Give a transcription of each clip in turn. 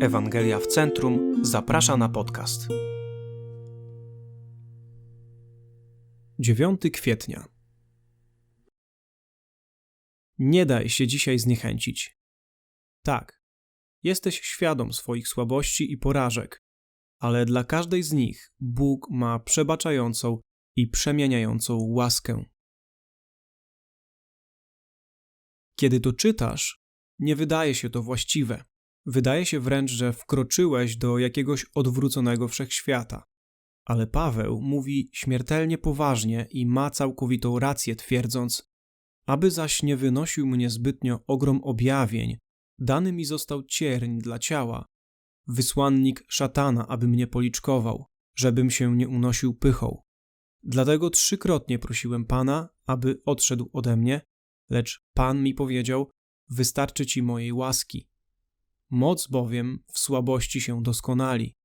Ewangelia w Centrum zaprasza na podcast. 9 kwietnia. Nie daj się dzisiaj zniechęcić. Tak, jesteś świadom swoich słabości i porażek, ale dla każdej z nich Bóg ma przebaczającą i przemieniającą łaskę. Kiedy to czytasz, nie wydaje się to właściwe. Wydaje się wręcz, że wkroczyłeś do jakiegoś odwróconego wszechświata. Ale Paweł mówi śmiertelnie poważnie i ma całkowitą rację, twierdząc: Aby zaś nie wynosił mnie zbytnio ogrom objawień, dany mi został cierń dla ciała, wysłannik szatana, aby mnie policzkował, żebym się nie unosił pychą. Dlatego trzykrotnie prosiłem Pana, aby odszedł ode mnie, lecz Pan mi powiedział: Wystarczy ci mojej łaski. Moc bowiem w słabości się doskonali.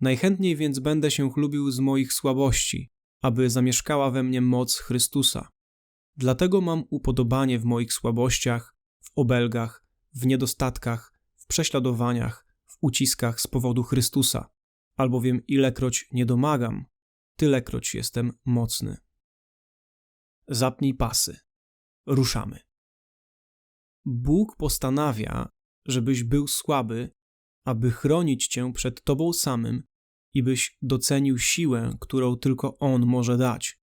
Najchętniej więc będę się chlubił z moich słabości, aby zamieszkała we mnie moc Chrystusa. Dlatego mam upodobanie w moich słabościach, w obelgach, w niedostatkach, w prześladowaniach, w uciskach z powodu Chrystusa, albowiem ilekroć nie domagam, tylekroć jestem mocny. Zapnij pasy. Ruszamy. Bóg postanawia, żebyś był słaby, aby chronić cię przed tobą samym i byś docenił siłę, którą tylko On może dać.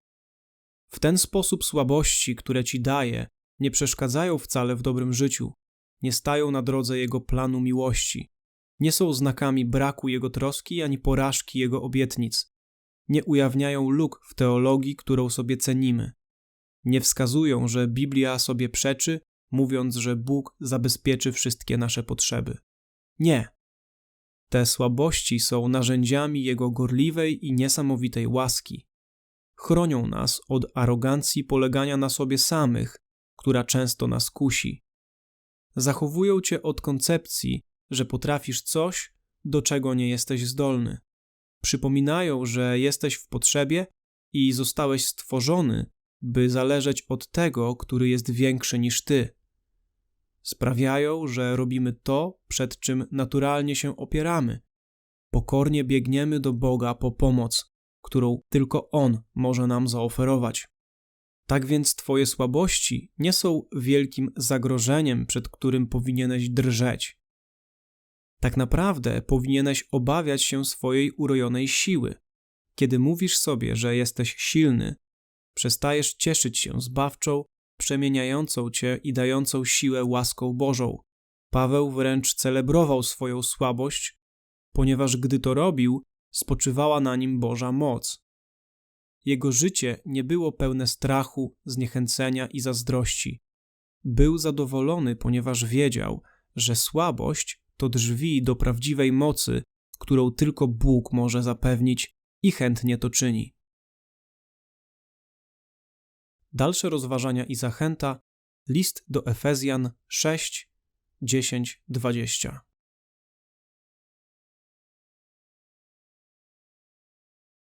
W ten sposób słabości, które ci daje, nie przeszkadzają wcale w dobrym życiu, nie stają na drodze Jego planu miłości, nie są znakami braku Jego troski ani porażki Jego obietnic, nie ujawniają luk w teologii, którą sobie cenimy, nie wskazują, że Biblia sobie przeczy mówiąc, że Bóg zabezpieczy wszystkie nasze potrzeby. Nie. Te słabości są narzędziami Jego gorliwej i niesamowitej łaski. Chronią nas od arogancji polegania na sobie samych, która często nas kusi. Zachowują cię od koncepcji, że potrafisz coś, do czego nie jesteś zdolny. Przypominają, że jesteś w potrzebie i zostałeś stworzony, by zależeć od tego, który jest większy niż ty sprawiają, że robimy to, przed czym naturalnie się opieramy. Pokornie biegniemy do Boga po pomoc, którą tylko On może nam zaoferować. Tak więc Twoje słabości nie są wielkim zagrożeniem, przed którym powinieneś drżeć. Tak naprawdę powinieneś obawiać się swojej urojonej siły. Kiedy mówisz sobie, że jesteś silny, przestajesz cieszyć się zbawczą przemieniającą cię i dającą siłę łaską Bożą. Paweł wręcz celebrował swoją słabość, ponieważ gdy to robił, spoczywała na nim Boża moc. Jego życie nie było pełne strachu, zniechęcenia i zazdrości. Był zadowolony, ponieważ wiedział, że słabość to drzwi do prawdziwej mocy, którą tylko Bóg może zapewnić i chętnie to czyni. Dalsze rozważania i zachęta list do Efezjan 6, 10, 20.